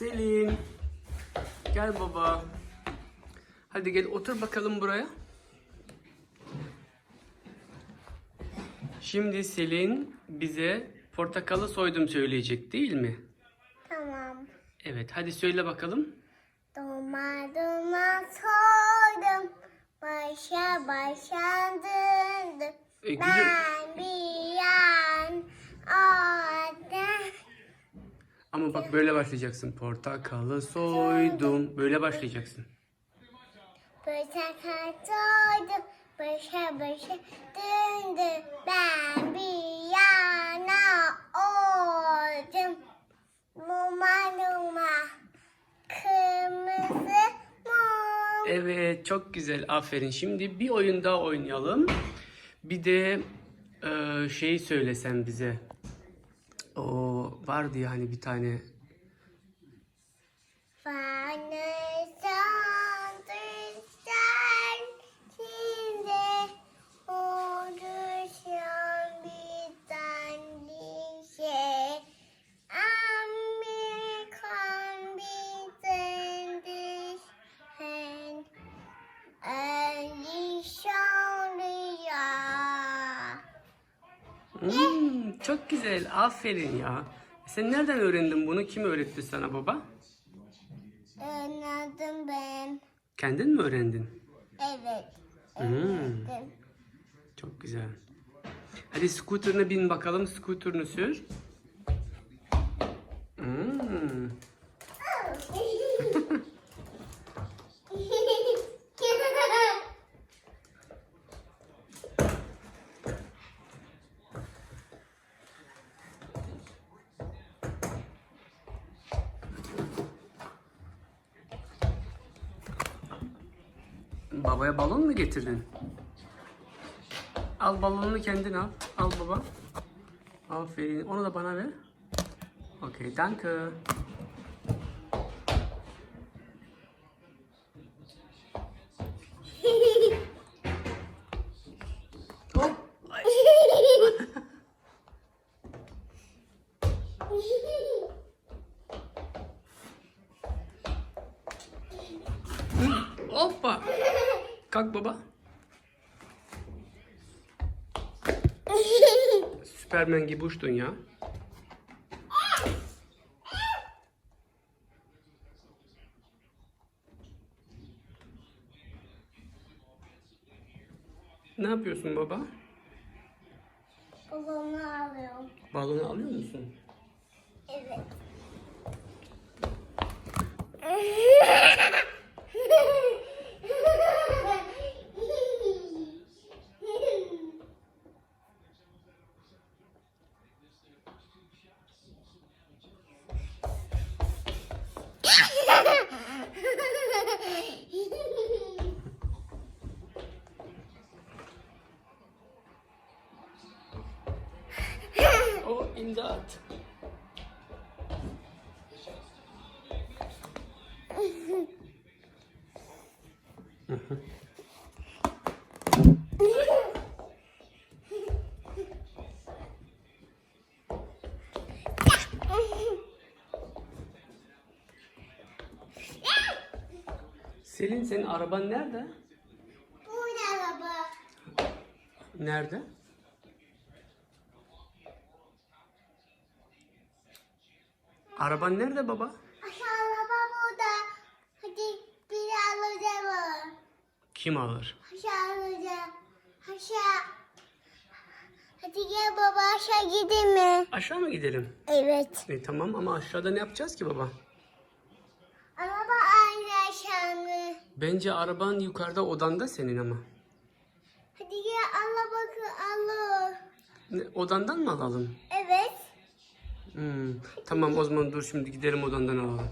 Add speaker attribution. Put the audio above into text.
Speaker 1: Selin. Gel baba. Hadi gel otur bakalım buraya. Şimdi Selin bize portakalı soydum söyleyecek değil mi?
Speaker 2: Tamam.
Speaker 1: Evet hadi söyle bakalım.
Speaker 2: Doma doma soydum. Başa başa döndüm.
Speaker 1: E,
Speaker 2: Ben
Speaker 1: Ama bak böyle başlayacaksın. Portakalı soydum. Böyle başlayacaksın.
Speaker 2: Başa soydum. Başa başa döndüm. Ben bir yana oldum. Muma numa. Kırmızı mum.
Speaker 1: Evet çok güzel aferin. Şimdi bir oyun daha oynayalım. Bir de e, şey söylesen bize. O vardı ya hani bir tane.
Speaker 2: Bana
Speaker 1: Hmm, çok güzel aferin ya. Sen nereden öğrendin bunu? Kim öğretti sana baba?
Speaker 2: Anladım ben.
Speaker 1: Kendin mi öğrendin?
Speaker 2: Evet.
Speaker 1: Hmm, çok güzel. Hadi scooter'ına bin bakalım. Scooter'ını sür. Babaya balon mu getirdin? Al balonunu kendin al. Al baba. Aferin. Onu da bana ver. Okey, danke. Hop. Hoppa. Kalk baba. Süpermen gibi uçtun ya. Ne yapıyorsun baba?
Speaker 2: Balonu alıyorum.
Speaker 1: Balonu alıyor musun?
Speaker 2: Evet.
Speaker 1: imdat. Selin senin araban nerede?
Speaker 2: Burada araba.
Speaker 1: Nerede? Araban nerede baba?
Speaker 2: Aşağı araba burada. Hadi biri alacağım.
Speaker 1: Kim alır?
Speaker 2: Aşağı alacağım. Aşağı. Hadi gel baba aşağı gidelim mi?
Speaker 1: Aşağı mı gidelim?
Speaker 2: Evet.
Speaker 1: E, tamam ama aşağıda ne yapacağız ki baba?
Speaker 2: Araba aynı aşağı mı?
Speaker 1: Bence araban yukarıda odanda senin ama.
Speaker 2: Hadi gel Allah bakın Allah.
Speaker 1: Ne, odandan mı alalım?
Speaker 2: Evet.
Speaker 1: Hmm, tamam o zaman dur şimdi gidelim odandan alalım.